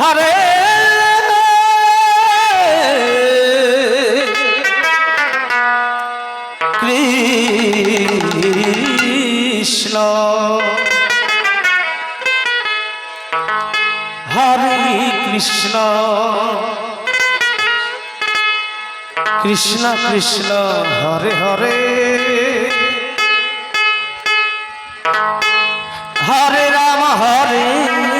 হারে কৃষ্ণ। হরে কৃষ্ণ। কৃষ্ণ কৃষ্ণ হরে হরে। হরে রাম হরে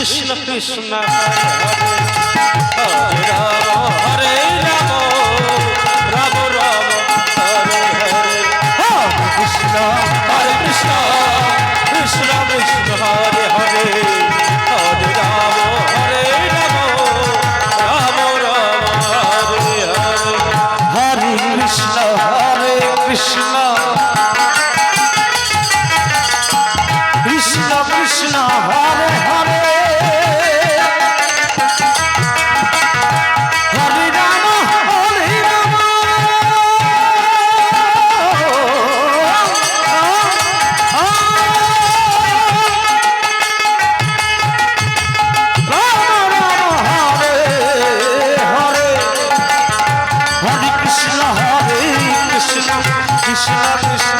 Krishna Krishna Hare Hare Krishna Krishna.